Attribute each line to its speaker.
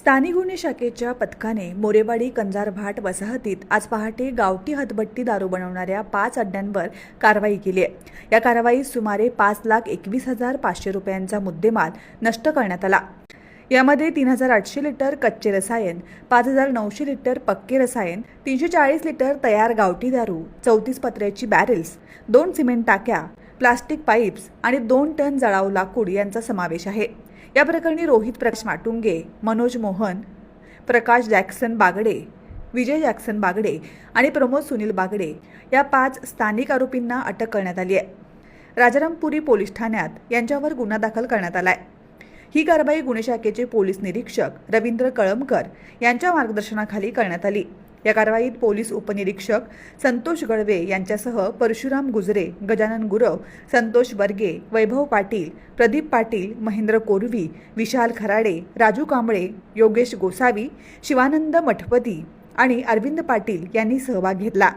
Speaker 1: स्थानिक गुन्हे शाखेच्या पथकाने मोरेवाडी कंजारभाट वसाहतीत आज पहाटे गावठी हतबट्टी दारू बनवणाऱ्या पाच अड्ड्यांवर कारवाई केली आहे. या कारवाईत सुमारे पाच लाख एकवीस हजार पाचशे रुपयांचा मुद्देमाल नष्ट करण्यात आला. यामध्ये तीन हजार आठशे लिटर कच्चे रसायन पाच हजार नऊशे लिटर पक्के रसायन तीनशे चाळीस लिटर तयार गावठी दारू चौतीस पत्र्याची बॅरेल्स दोन सिमेंट टाक्या प्लास्टिक पाईप्स आणि दोन टन जळाऊ लाकूड यांचा समावेश आहे. या प्रकरणी रोहित प्रकाश माटुंगे मनोज मोहन प्रकाश जॅक्सन बागडे विजय जॅक्सन बागडे आणि प्रमोद सुनील बागडे या पाच स्थानिक आरोपींना अटक करण्यात आली आहे. राजारामपुरी पोलीस ठाण्यात यांच्यावर गुन्हा दाखल करण्यात आला आहे ही कारवाई गुन्हे शाखेचे पोलीस निरीक्षक रवींद्र कळमकर यांच्या मार्गदर्शनाखाली करण्यात आली. या कारवाईत पोलीस उपनिरीक्षक संतोष गळवे यांच्यासह परशुराम गुजरे गजानन गुरव संतोष बर्गे वैभव पाटील प्रदीप पाटील महेंद्र कोरवी विशाल खराडे राजू कांबळे योगेश गोसावी शिवानंद मठपती आणि अरविंद पाटील यांनी सहभाग घेतला.